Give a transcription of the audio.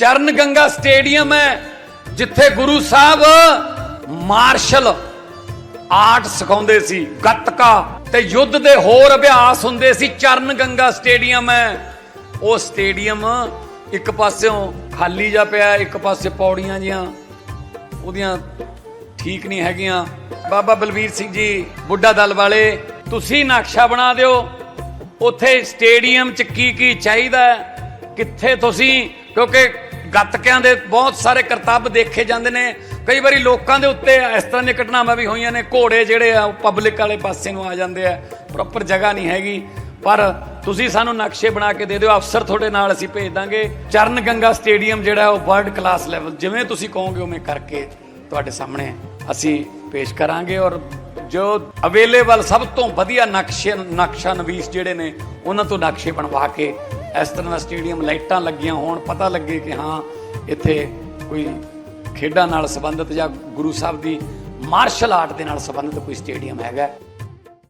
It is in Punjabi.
ਚਰਨ ਗੰਗਾ ਸਟੇਡੀਅਮ ਹੈ, ਜਿੱਥੇ ਗੁਰੂ ਸਾਹਿਬ ਮਾਰਸ਼ਲ ਆਰਟ ਸਿਖਾਉਂਦੇ ਸੀ, ਗੱਤਕਾ ਤੇ ਯੁੱਧ ਦੇ ਹੋਰ ਅਭਿਆਸ ਹੁੰਦੇ ਸੀ ਚਰਨ ਗੰਗਾ ਸਟੇਡੀਅਮ ਹੈ। ਉਹ ਸਟੇਡੀਅਮ ਇੱਕ ਪਾਸਿਓਂ ਖਾਲੀ ਜਾ ਪਿਆ, ਇੱਕ ਪਾਸੇ ਪੌੜੀਆਂ ਜੀਆਂ, ਉਹਦੀਆਂ ਠੀਕ ਨਹੀਂ ਹੈਗੀਆਂ। ਬਾਬਾ ਬਲਵੀਰ ਸਿੰਘ ਜੀ, ਬੁੱਢਾ ਦਲ ਵਾਲੇ, ਤੁਸੀਂ ਨਕਸ਼ਾ ਬਣਾ ਦਿਓ, ਉੱਥੇ ਸਟੇਡੀਅਮ 'ਚ ਕੀ ਕੀ ਚਾਹੀਦਾ ਕਿੱਥੇ ਤੁਸੀਂ ਕਿਉਂਕਿ ਗੱਤਕਿਆਂ ਦੇ ਬਹੁਤ ਸਾਰੇ ਕਰਤੱਵ ਦੇਖੇ ਜਾਂਦੇ ਨੇ। ਕਈ ਵਾਰੀ ਲੋਕਾਂ ਦੇ ਉੱਤੇ ਇਸ ਤਰ੍ਹਾਂ ਦੀਆਂ ਘਟਨਾਵਾਂ ਵੀ ਹੋਈਆਂ ਨੇ, ਘੋੜੇ ਜਿਹੜੇ ਆ, ਉਹ ਪਬਲਿਕ ਵਾਲੇ ਪਾਸੇ ਨੂੰ ਆ ਜਾਂਦੇ ਆ ਪ੍ਰੋਪਰ ਜਗ੍ਹਾ ਨਹੀਂ ਹੈਗੀ। ਪਰ ਤੁਸੀਂ ਸਾਨੂੰ ਨਕਸ਼ੇ ਬਣਾ ਕੇ ਦੇ ਦਿਓ, ਅਫਸਰ ਤੁਹਾਡੇ ਨਾਲ ਅਸੀਂ ਭੇਜ ਦਾਂਗੇ। ਚਰਨ ਗੰਗਾ ਸਟੇਡੀਅਮ ਜਿਹੜਾ, ਉਹ ਵਰਲਡ ਕਲਾਸ ਲੈਵਲ ਜਿਵੇਂ ਤੁਸੀਂ ਕਹੋਗੇ ਉਵੇਂ ਕਰਕੇ ਤੁਹਾਡੇ ਸਾਹਮਣੇ ਅਸੀਂ ਪੇਸ਼ ਕਰਾਂਗੇ। ਔਰ ਜੋ ਅਵੇਲੇਬਲ ਸਭ ਤੋਂ ਵਧੀਆ ਨਕਸ਼ੇ, ਨਕਸ਼ਾ ਨਵੀਸ ਜਿਹੜੇ ਨੇ, ਉਹਨਾਂ ਤੋਂ ਨਕਸ਼ੇ ਬਣਵਾ ਕੇ ਇਸ ਤਰ੍ਹਾਂ ਦਾ ਸਟੇਡੀਅਮ ਲਾਈਟਾਂ ਲੱਗੀਆਂ ਹੋਣ, ਪਤਾ ਲੱਗੇ ਕਿ ਹਾਂ, ਇੱਥੇ ਕੋਈ ਖੇਡਾਂ ਨਾਲ ਸੰਬੰਧਿਤ ਜਾਂ ਗੁਰੂ ਸਾਹਿਬ ਦੀ ਮਾਰਸ਼ਲ ਆਰਟ ਦੇ ਨਾਲ ਸੰਬੰਧਿਤ ਕੋਈ ਸਟੇਡੀਅਮ ਹੈਗਾ।